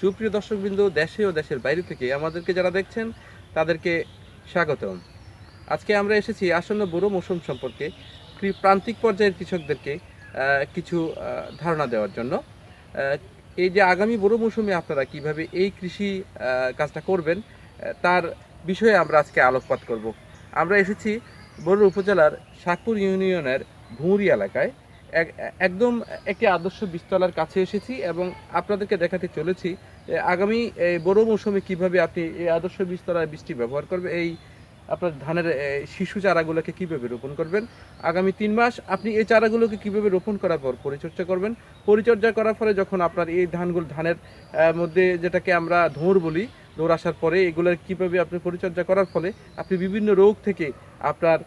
সুপ্রিয় দর্শকবৃন্দ, দেশে ও দেশের বাইরে থেকে আমাদেরকে যারা দেখছেন, তাদেরকে স্বাগতম। আজকে আমরা এসেছি আসন্ন বুড়ো মৌসুম সম্পর্কে প্রান্তিক পর্যায়ের কৃষকদেরকে কিছু ধারণা দেওয়ার জন্য। এই যে আগামী বুড়ো মৌসুমে আপনারা কীভাবে এই কৃষি কাজটা করবেন তার বিষয়ে আমরা আজকে আলোকপাত করব। আমরা এসেছি বড় উপজেলার শাকপুর ইউনিয়নের ভুঁড়ি এলাকায়। একদম একটি আদর্শ বিস্তলার কাছে এসেছি এবং আপনাদেরকে দেখাতে চলেছি আগামী এই বড় মৌসুমে কীভাবে আপনি এই আদর্শ বিস্তলার বৃষ্টি ব্যবহার করবেন এই আপনার ধানের শিশু চারাগুলোকে কীভাবে রোপণ করবেন, আগামী তিন মাস আপনি এই চারাগুলোকে কীভাবে রোপণ করার পর পরিচর্যা করবেন, পরিচর্যা করার ফলে যখন আপনার এই ধানগুলো ধানের মধ্যে যেটাকে আমরা ধৌর বলি দৌড় আসার পরে এগুলোর কীভাবে আপনি পরিচর্যা করার ফলে আপনি বিভিন্ন রোগ থেকে আপনার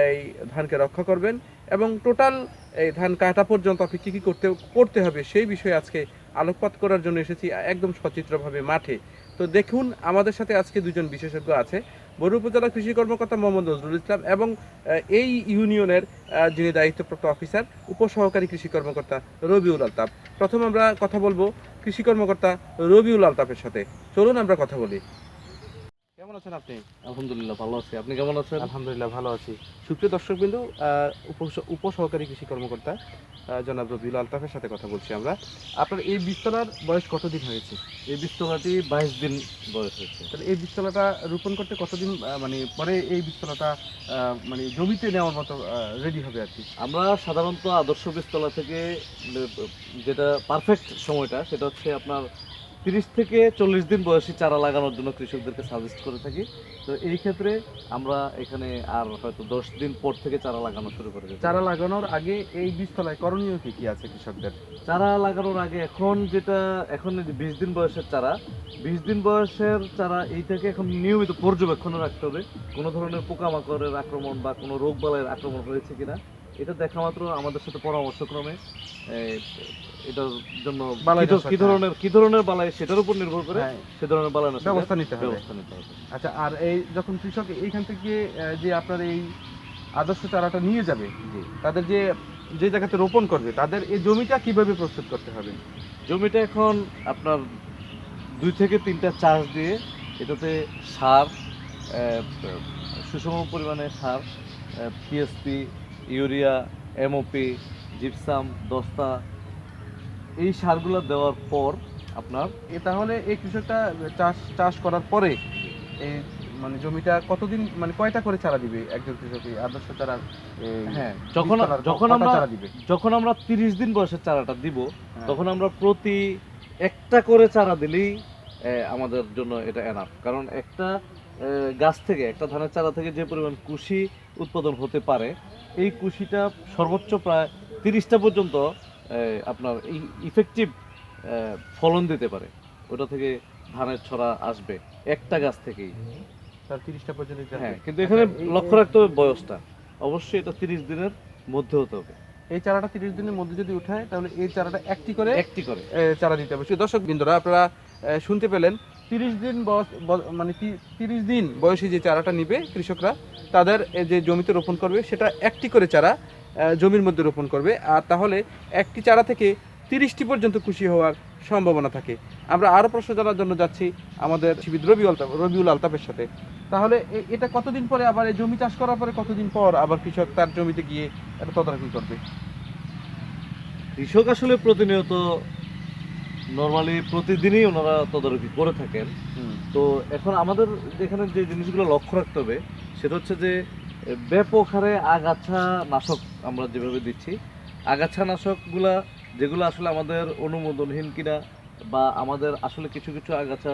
এই ধানকে রক্ষা করবেন এবং টোটাল এই ধান কাটা পর্যন্ত আপনি কী কী করতে করতে হবে সেই বিষয়ে আজকে আলোকপাত করার জন্য এসেছি একদম সচিত্রভাবে মাঠে। তো দেখুন, আমাদের সাথে আজকে দুজন বিশেষজ্ঞ আছে। বড় উপজেলা কৃষি কর্মকর্তা মোহাম্মদ নজরুল ইসলাম এবং এই ইউনিয়নের যিনি দায়িত্বপ্রাপ্ত অফিসার, উপসহকারী কৃষি কর্মকর্তা রবিউল আলতাফ। প্রথম আমরা কথা বলব কৃষি কর্মকর্তা রবিউল আলতাফের সাথে। চলুন আমরা কথা বলি। কেমন আছেন আপনি? আলহামদুলিল্লাহ ভালো আছি। আপনি কেমন আছেন? আলহামদুলিল্লাহ ভালো আছি। সুপ্রিয় দর্শকবৃন্দ উপসহকারী কৃষি কর্মকর্তা জনাব রবিউল আলতাফের সাথে কথা বলছি আমরা। আপনার এই বিস্তলার বয়স কতদিন হয়েছে? এই বীজতলাটি বাইশ দিন বয়স হয়েছে। তাহলে এই বিস্তলাটা রোপণ করতে কতদিন মানে পরে এই বিস্তলাটা আহ, মানে জমিতে নেওয়ার মতো রেডি হবে আর কি? আমরা সাধারণত আদর্শ বীজতলা থেকে যেটা পারফেক্ট সময়টা সেটা হচ্ছে আপনার তিরিশ থেকে চল্লিশ দিন বয়সী চারা লাগানোর জন্য কৃষকদেরকে সাজেস্ট করে থাকি। তো এই ক্ষেত্রে আমরা এখানে আর হয়তো দশ দিন পর থেকে চারা লাগানো শুরু করে দিই চারা লাগানোর আগে এই বীজতলায় করণীয় কি কি আছে কৃষকদের? চারা লাগানোর আগে এখন যেটা এখন বিশ দিন বয়সের চারা বিশ দিন বয়সের চারা এইটাকে এখন নিয়মিত পর্যবেক্ষণে রাখতে হবে। কোনো ধরনের পোকামাকড়ের আক্রমণ বা কোনো রোগ বালাইয়ের আক্রমণ হয়েছে কিনা এটা দেখা মাত্র আমাদের সাথে পরামর্শক্রমে এটার জন্য বালাই কি ধর- ধরনের কি ধরনের বালাই সেটার উপর নির্ভর করে হ্যাঁ, সে ধরনের বালাই ব্যবস্থা নিতে হবে। ব্যবস্থা নিতে হবে। আচ্ছা আর এই যখন কৃষক এইখান থেকে যে আপনার এই আদর্শ চারাটা নিয়ে যাবে জি। তাদের যে যে জায়গাতে রোপণ করবে তাদের এই জমিটা কীভাবে প্রস্তুত করতে হবে? জমিটা এখন আপনার দুই থেকে তিনটা চাষ দিয়ে এটাতে সার সুষম পরিমাণে সার পিএসপি ইউরিয়া এমওপি জিপসাম দস্তা এই সারগুলো দেওয়ার পর আপনার এ তাহলে এই কৃষকটা চাষ চাষ করার পরে এই মানে জমিটা কতদিন মানে কয়টা করে চারা দিবে একজন কৃষক? আদর্শ চারা হ্যাঁ যখন যখন আমরা চারা দিবে? যখন আমরা তিরিশ দিন বয়সের চারাটা দিব হ্যাঁ। তখন আমরা প্রতি একটা করে চারা দিলেই আমাদের জন্য এটা এনাফ কারণ একটা গাছ থেকে একটা ধানের চারা থেকে যে পরিমাণ কুশি উৎপাদন হতে পারে এই কুশিটা সর্বোচ্চ প্রায় তিরিশটা পর্যন্ত আপনার ইফেক্টিভ ফলন দিতে পারে। ওটা থেকে ধানের ছড়া আসবে একটা গাছ থেকেই। তার তিরিশটা পর্যন্ত হ্যাঁ কিন্তু এখানে আচ্ছা, লক্ষ্য রাখতে হবে বয়সটা। অবশ্যই এটা তিরিশ দিনের মধ্যে হতে হবে। এই চারাটা তিরিশ দিনের মধ্যে যদি উঠায় তাহলে এই চারাটা একটি করে একটি করে। চারা দিতে হবে। দর্শক বিন্দুরা আপনারা শুনতে পেলেন তিরিশ দিন বয়স মানে তিরিশ দিন বয়সী যে চারাটা নিবে কৃষকরা তাদের যে জমিতে রোপণ করবে সেটা একটি করে চারা জমির মধ্যে রোপণ করবে। আর তাহলে একটি চারা থেকে তিরিশটি পর্যন্ত খুশি হওয়ার সম্ভাবনা থাকে। আমরা আরও প্রশ্ন জানার জন্য যাচ্ছি আমাদের শিবির রবি আলতাফ রবিউল আলতাফের সাথে। তাহলে এটা কতদিন পরে আবার এই জমি চাষ করার পরে কতদিন পর আবার কৃষক তার জমিতে গিয়ে এটা তদারকি করবে? কৃষক আসলে প্রতিনিয়ত নর্মালি প্রতিদিনই ওনারা তদারকি করে থাকেন। তো এখন আমাদের যেখানে যে জিনিসগুলো লক্ষ্য রাখতে হবে সেটা হচ্ছে যে ব্যাপক হারে আগাছা নাশক আমরা যেভাবে দিচ্ছি, আগাছা নাশকগুলা যেগুলো আসলে আমাদের অনুমোদনহীন কিনা বা আমাদের আসলে কিছু কিছু আগাছা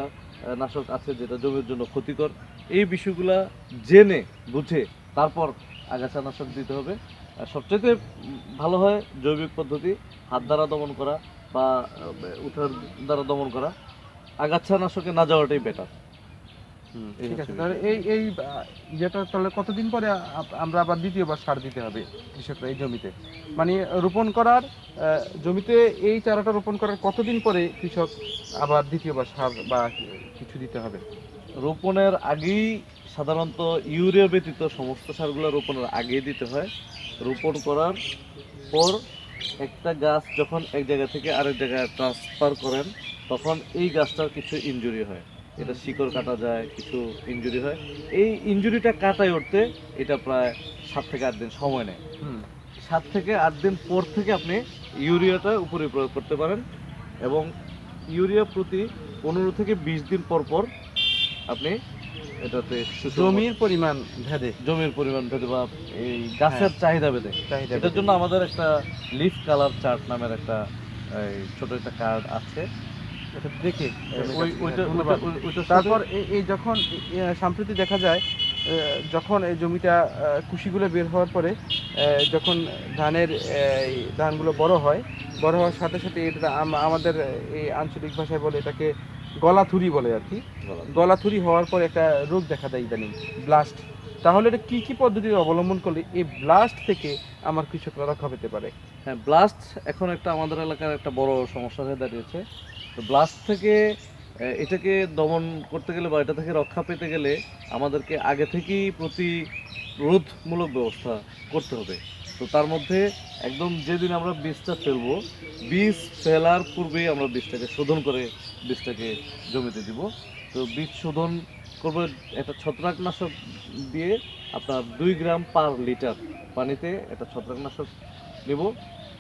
নাশক আছে যেটা জমির জন্য ক্ষতিকর, এই বিষয়গুলা জেনে, বুঝে তারপর আগাছা নাশক দিতে হবে। সবচেয়ে ভালো হয় জৈবিক পদ্ধতি, হাত দ্বারা দমন করা বা উঠার দ্বারা দমন করা। আগাছা নাশকে না যাওয়াটাই বেটার ঠিক আছে তাহলে এই এই ইয়েটা তাহলে কতদিন পরে আমরা আবার দ্বিতীয়বার সার দিতে হবে কৃষকরা এই জমিতে? মানে রোপণ করার জমিতে এই চারাটা রোপণ করার কতদিন পরে কৃষক আবার দ্বিতীয়বার সার বা কিছু দিতে হবে? রোপণের আগেই সাধারণত ইউরিয়া ব্যতীত সমস্ত সারগুলো রোপণের আগেই দিতে হয়। রোপণ করার পর একটা গাছ যখন এক জায়গা থেকে আরেক জায়গায় ট্রান্সফার করেন তখন এই গাছটার কিছু ইনজুরি হয়। এটা শিকড় কাটা যায় কিছু ইনজুরি হয়। এই ইনজুরিটা কাটাই উঠতে এটা প্রায় সাত থেকে আট দিন সময় নেয়। হুম। সাত থেকে আট দিন পর থেকে আপনি ইউরিয়াটা উপরে প্রয়োগ করতে পারেন এবং ইউরিয়া প্রতি পনেরো থেকে বিশ দিন পর পর আপনি এটাতে জমির পরিমাণ ভেদে। জমির পরিমাণ ভেদে বা এই গাছের চাহিদা ভেদে। চাহিদা এটার জন্য আমাদের একটা লিফ কালার চার্ট নামের একটা ছোট একটা কার্ড আছে। দেখে তারপর এই- যখন সাম্প্রতি দেখা যায় যখন এই জমিটা কুশিগুলো বের হওয়ার পরে যখন ধানের ধানগুলো বড় হয় বড় হওয়ার সাথে সাথে এটা আমাদের এই আঞ্চলিক ভাষায় বলে এটাকে গলাথুরি বলে আর কি। গলাথুরি হওয়ার পর একটা রোগ দেখা দেয় ইদানিং ব্লাস্ট। তাহলে এটা কী কী পদ্ধতি অবলম্বন করলে এই ব্লাস্ট থেকে আমার কৃষকরা রক্ষা পেতে পারে? হ্যাঁ ব্লাস্ট এখন একটা আমাদের এলাকার একটা বড় সমস্যা হয়ে দাঁড়িয়েছে। তো ব্লাস্ট থেকে এটাকে দমন করতে গেলে বা এটা থেকে রক্ষা পেতে গেলে আমাদেরকে আগে থেকেই প্রতিরোধমূলক ব্যবস্থা করতে হবে। তো তার মধ্যে একদম যেদিন আমরা বীজটা ফেলব, বীজ ফেলার পূর্বেই আমরা বীজটাকে শোধন করে বীজটাকে জমিতে দিব। তো বীজ শোধন করব একটা ছত্রাকনাশক দিয়ে আপনার দুই গ্রাম পার লিটার পানিতে একটা ছত্রাকনাশক নেব।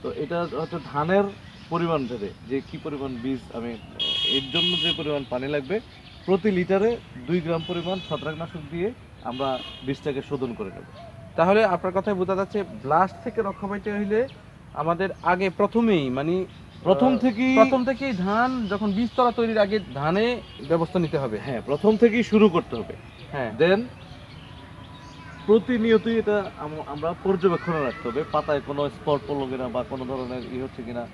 তো এটা হচ্ছে ধানের পরিমাণ ভেদে যে কি পরিমাণ বীজ আমি এর জন্য যে পরিমাণ পানি লাগবে প্রতি লিটারে দুই গ্রাম পরিমাণ ছত্রাকনাশক দিয়ে আমরা বীজটাকে শোধন করে নেব। তাহলে আপনার কথায় বোঝা যাচ্ছে ব্লাস্ট থেকে রক্ষা পাইতে হইলে আমাদের আগে প্রথমেই মানে প্রথম থেকেই প্রথম থেকেই ধান যখন বীজতলা তৈরির আগে ধানে ব্যবস্থা নিতে হবে। হ্যাঁ প্রথম থেকেই শুরু করতে হবে। হ্যাঁ। দেন প্রতিনিয়তই এটা আমরা পর্যবেক্ষণে রাখতে হবে পাতায় কোনো স্পট পড়ল কিনা বা কোনো ধরনের ই হচ্ছে কিনা।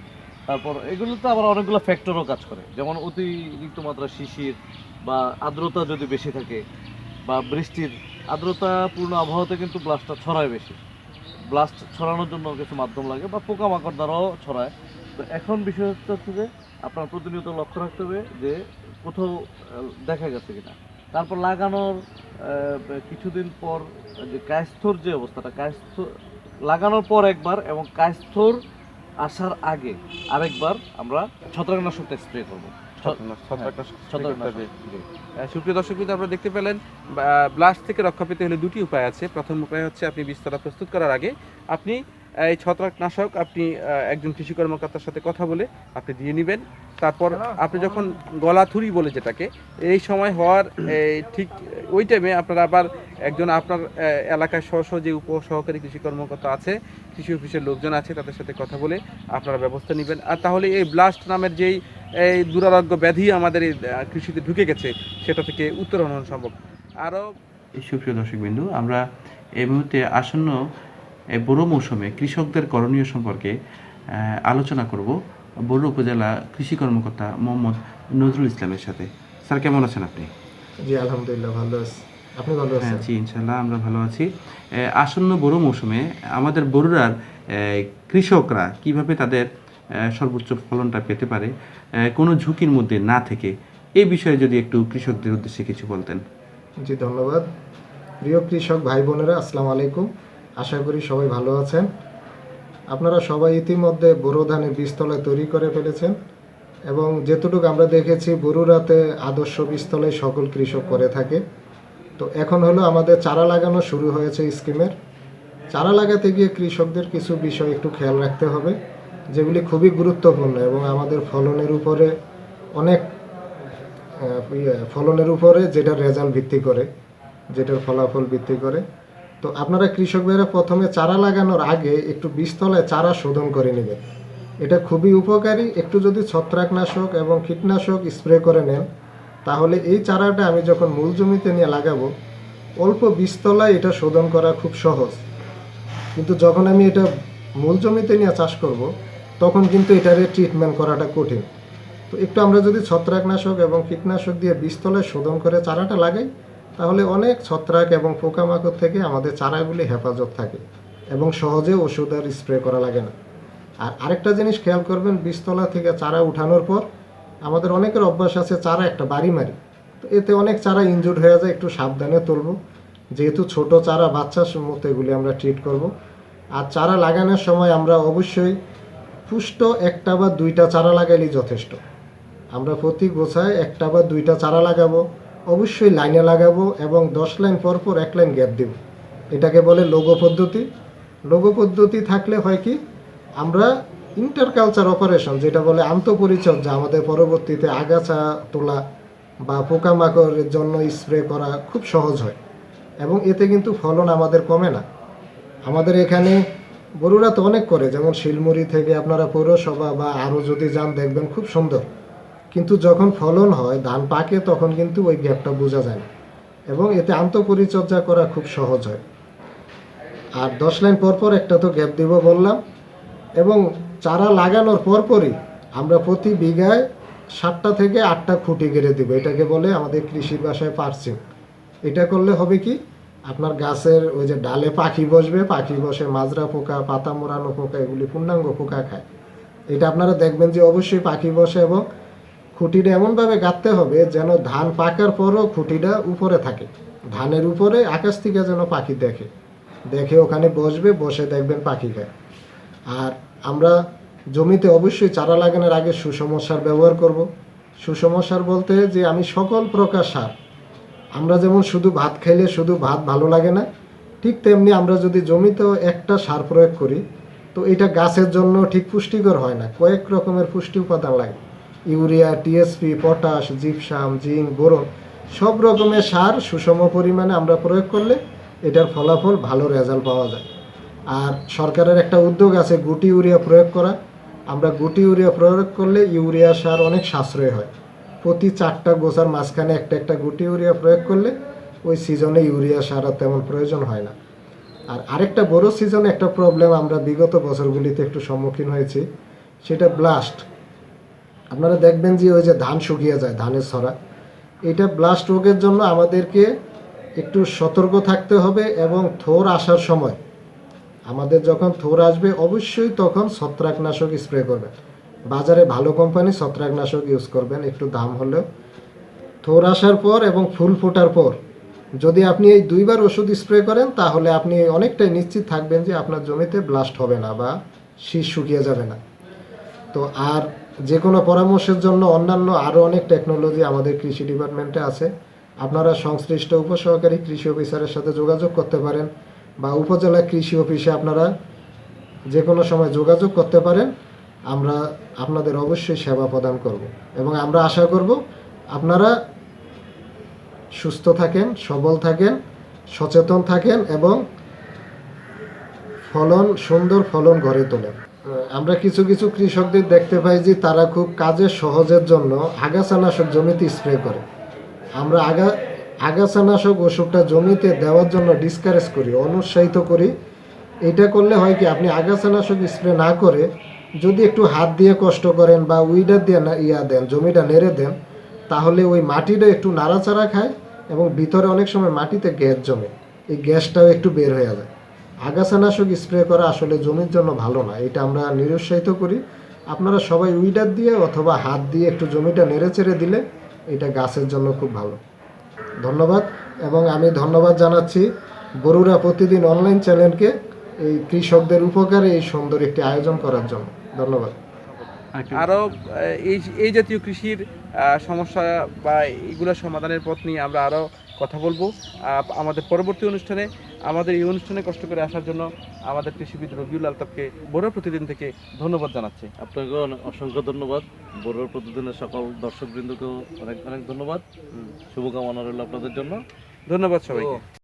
তারপর এগুলোতে আবার অনেকগুলো ফ্যাক্টরও কাজ করে। যেমন অতিরিক্ত মাত্রা শিশির বা আর্দ্রতা যদি বেশি থাকে বা বৃষ্টির আর্দ্রতাপূর্ণ আবহাওয়াতে কিন্তু ব্লাস্টটা ছড়ায় বেশি। ব্লাস্ট ছড়ানোর জন্য কিছু মাধ্যম লাগে বা পোকামাকড় দ্বারাও ছড়ায়। তো এখন বিষয় হচ্ছে যে আপনার প্রতিনিয়ত লক্ষ্য রাখতে হবে যে কোথাও দেখা গেছে কিনা। তারপর লাগানোর কিছুদিন পর যে কায়স্থর যে অবস্থাটা, কায়স্থ লাগানোর পর একবার এবং কায়স্থর আসার আগে আরেকবার আমরা ছত্রাকনাশকটা স্প্রে করব। আহ, সুপ্রিয় দর্শক কিন্তু আপনারা দেখতে পেলেন ব্লাস্ট থেকে রক্ষা পেতে হলে দুটি উপায় আছে। প্রথম উপায় হচ্ছে আপনি বিস্তারা প্রস্তুত করার আগে আপনি এই ছত্রাকনাশক আপনি একজন কৃষি কর্মকর্তার সাথে কথা বলে আপনি দিয়ে নেবেন। তারপর আপনি যখন গলাথুরি বলে যেটাকে এই সময় হওয়ার ঠিক ওই টাইমে আপনারা আবার একজন আপনার এলাকায় স্ব স্ব যে উপ সহকারী কৃষি কর্মকর্তা আছে কৃষি অফিসের লোকজন আছে তাদের সাথে কথা বলে আপনারা ব্যবস্থা নেবেন। আর তাহলে এই ব্লাস্ট নামের যেই এই দুরারোগ্য ব্যাধি আমাদের এই কৃষিতে ঢুকে গেছে সেটা থেকে উত্তরণ হওয়া সম্ভব। আরও সুপ্রিয় দর্শক বিন্দু আমরা এই মুহূর্তে আসন্ন এই বড়ো মৌসুমে কৃষকদের করণীয় সম্পর্কে আলোচনা করব বড় উপজেলা কৃষি কর্মকর্তা মোহাম্মদ নজরুল ইসলামের সাথে। স্যার কেমন আছেন আপনি? জি আলহামদুলিল্লাহ ভালো আছি। আপনি ভালো হ্যাঁ আছেন? জি ইনশাল্লাহ আমরা ভালো আছি। আসন্ন বড় মৌসুমে আমাদের বড়ুরার কৃষকরা কীভাবে তাদের সর্বোচ্চ ফলনটা পেতে পারে কোনো ঝুঁকির মধ্যে না থেকে এই বিষয়ে যদি একটু কৃষকদের উদ্দেশ্যে কিছু বলতেন। জি ধন্যবাদ। প্রিয় কৃষক ভাই বোনেরা আসসালামু আলাইকুম। আশা করি সবাই ভালো আছেন। আপনারা সবাই ইতিমধ্যে বোরো ধানের বীজতলায় তৈরি করে ফেলেছেন এবং যেতটুকু আমরা দেখেছি বরুরাতে আদর্শ বীজতলায় সকল কৃষক করে থাকে। তো এখন হলো আমাদের চারা লাগানো শুরু হয়েছে স্কিমের। চারা লাগাতে গিয়ে কৃষকদের কিছু বিষয় একটু খেয়াল রাখতে হবে যেগুলি খুবই গুরুত্বপূর্ণ এবং আমাদের ফলনের উপরে অনেক ইয়ে, ফলনের উপরে যেটা রেজাল্ট ভিত্তি করে যেটার ফলাফল ভিত্তি করে। তো আপনারা কৃষক ভাইরা প্রথমে চারা লাগানোর আগে একটু বীজতলায় চারা শোধন করে নেবেন। এটা খুবই উপকারী। একটু যদি ছত্রাকনাশক এবং কীটনাশক স্প্রে করে নেন, তাহলে এই চারাটা আমি যখন মূল জমিতে নিয়ে লাগাবো, অল্প বীজতলায় এটা শোধন করা খুব সহজ। কিন্তু যখন আমি এটা মূল জমিতে নিয়ে চাষ করব, তখন কিন্তু এটারে ট্রিটমেন্ট করাটা কঠিন। তো একটু আমরা যদি ছত্রাকনাশক এবং কীটনাশক দিয়ে বীজতলায় শোধন করে চারাটা লাগাই তাহলে অনেক ছত্রাক এবং পোকামাকড় থেকে আমাদের চারাগুলি হেফাজত থাকে এবং সহজে ওষুধ আর স্প্রে করা লাগে না। আর আরেকটা জিনিস খেয়াল করবেন, বীজতলা থেকে চারা উঠানোর পর আমাদের অনেকের অভ্যাস আছে চারা একটা বাড়ি মারি। তো এতে অনেক চারা ইনজুর্ড হয়ে যায়, একটু সাবধানে তুলব। যেহেতু ছোট চারা, বাচ্চার মতো এগুলি আমরা ট্রিট করব। আর চারা লাগানোর সময় আমরা অবশ্যই পুষ্ট একটা বা দুইটা চারা লাগাইলেই যথেষ্ট। আমরা প্রতি গোছায় একটা বা দুইটা চারা লাগাবো। অবশ্যই লাইনে লাগাবো এবং দশ লাইন পর পর এক লাইন গ্যাপ দিব। এটাকে বলে লোগো পদ্ধতি। লোগো পদ্ধতি থাকলে হয় কি, আমরা ইন্টারকালচার অপারেশন যেটা বলে আন্তঃপরিচর্যা আমাদের পরবর্তীতে আগাছা তোলা বা পোকামাকড়ের জন্য স্প্রে করা খুব সহজ হয়। এবং এতে কিন্তু ফলন আমাদের কমে না। আমাদের এখানে গরুরা তো অনেক করে, যেমন শিলমুড়ি থেকে আপনারা পৌরসভা বা আরও যদি যান দেখবেন খুব সুন্দর। কিন্তু যখন ফলন হয়, ধান পাকে, তখন কিন্তু ওই গ্যাপটা বোঝা যায় না। এবং এতে আন্তঃপরিচর্যা করা খুব সহজ হয়। আর দশ লাইন পর পর একটা তো গ্যাপ দিব বললাম। এবং চারা লাগানোর পরপরই আমরা প্রতি বিঘায় সাতটা থেকে আটটা খুঁটি গেড়ে দিব। এটাকে বলে আমাদের কৃষির বাসায় পার্সিং। এটা করলে হবে কি? আপনার গাছের ওই যে ডালে পাখি বসবে, পাখি বসে মাজরা পোকা, পাতা মোড়ানো পোকা, এগুলি পূর্ণাঙ্গ পোকা খায়। এটা আপনারা দেখবেন যে অবশ্যই পাখি বসে এবং খুঁটিটা এমনভাবে গাঁথতে হবে যেন ধান পাকার পরও খুঁটিটা উপরে থাকে। ধানের উপরে আকাশ থেকে যেন পাখি দেখে। দেখে ওখানে বসবে, বসে দেখবেন পাখি খায়। আর আমরা জমিতে অবশ্যই চারা লাগানোর আগে সুষম সার ব্যবহার করব। সুষম সার বলতে যে আমি সকল প্রকার সার। আমরা যেমন শুধু ভাত খাইলে শুধু ভাত ভালো লাগে না, ঠিক তেমনি আমরা যদি জমিতেও একটা সার প্রয়োগ করি, তো এটা গাছের জন্য ঠিক পুষ্টিকর হয় না। কয়েক রকমের পুষ্টি উপাদান লাগে। Urea TSP potash, gypsum, zinc, boron সব রকমের সার সুষম পরিমাণে আমরা প্রয়োগ করলে এটার ফলাফল ভালো রেজাল্ট পাওয়া যায়। আর সরকারের একটা উদ্যোগ আছে গুটি ইউরিয়া প্রয়োগ করা। আমরা গুটি ইউরিয়া প্রয়োগ করলে ইউরিয়া সার অনেক সাশ্রয় হয়। প্রতি চারটা গোছার মাঝখানে একটা একটা গুটি ইউরিয়া প্রয়োগ করলে ওই সিজনে ইউরিয়া সার আর তেমন প্রয়োজন হয় না। আর আরেকটা বড় সিজনে, একটা প্রবলেম আমরা বিগত বছরগুলিতে একটু সম্মুখীন হয়েছি, সেটা ব্লাস্ট আপনারা দেখবেন যে ওই যে ধান শুকিয়ে যায়, ধানের ছড়া এটা ব্লাস্ট রোগের জন্য আমাদেরকে একটু সতর্ক থাকতে হবে এবং থোর আসার সময়। আমাদের যখন থোর আসবে, অবশ্যই তখন ছত্রাকনাশক স্প্রে করবেন। বাজারে ভালো কোম্পানি ছত্রাকনাশক ইউজ করবেন, একটু দাম হলেও। থোর আসার পর এবং ফুল ফোটার পর, যদি আপনি এই দুইবার ওষুধ স্প্রে করেন, তাহলে আপনি অনেকটাই নিশ্চিত থাকবেন যে আপনার জমিতে ব্লাস্ট হবে না বা শীষ শুকিয়ে যাবে না। তো আর যে কোনো পরামর্শের জন্য অন্যান্য আরও অনেক টেকনোলজি আমাদের কৃষি ডিপার্টমেন্টে আছে। আপনারা সংশ্লিষ্ট উপসহকারী কৃষি অফিসারের সাথে যোগাযোগ করতে পারেন বা উপজেলা কৃষি অফিসে আপনারা যে কোনো সময় যোগাযোগ করতে পারেন, আমরা আপনাদের অবশ্যই সেবা প্রদান করব। এবং আমরা আশা করব আপনারা সুস্থ থাকেন, সবল থাকেন, সচেতন থাকেন এবং ফলন, সুন্দর ফলন গড়ে তোলেন। আমরা কিছু কিছু কৃষকদের দেখতে পাই যে তারা খুব কাজের সহজের জন্য আগাছানাশক জমিতে স্প্রে করে। আমরা আগা, আগাছানাশক ওষুধটা জমিতে দেওয়ার জন্য ডিসকারেজ করি, অনুৎসাহিত করি। এটা করলে হয় কি, আপনি আগাছানাশক স্প্রে না করে যদি একটু হাত দিয়ে কষ্ট করেন বা উইডার দিয়ে ইয়া দেন, জমিটা নেড়ে দেন, তাহলে ওই মাটিটা একটু নাড়াচাড়া খায় এবং ভিতরে অনেক সময় মাটিতে গ্যাস জমে। এই গ্যাসটাও একটু বের হয়ে যায়। আগাছানাশক স্প্রে করা আসলে জমির জন্য ভালো না এটা আমরা নিরুৎসাহিত করি। আপনারা সবাই উইডার দিয়ে অথবা হাত দিয়ে একটু জমিটা নেড়ে চেড়ে দিলে এটা গাছের জন্য খুব ভালো। ধন্যবাদ এবং আমি ধন্যবাদ জানাচ্ছি বরুড়া প্রতিদিন অনলাইন চ্যানেলকে এই কৃষকদের উপকারে এই সুন্দর একটি আয়োজন করার জন্য। ধন্যবাদ। আরও এই এই জাতীয় কৃষির সমস্যা বা এইগুলোর সমাধানের পথ নিয়ে আমরা আরও কথা বলব। আমাদের পরবর্তী অনুষ্ঠানে আমাদের এই অনুষ্ঠানে কষ্ট করে আসার জন্য আমাদের কৃষিবিদ রবিউল আলতাফকে বড় প্রতিদিন থেকে ধন্যবাদ জানাচ্ছি। আপনাকে অসংখ্য ধন্যবাদ। বড় প্রতিদিনের সকল দর্শকবৃন্দকেও অনেক অনেক ধন্যবাদ। শুভকামনা রইল আপনাদের জন্য। ধন্যবাদ সবাইকে।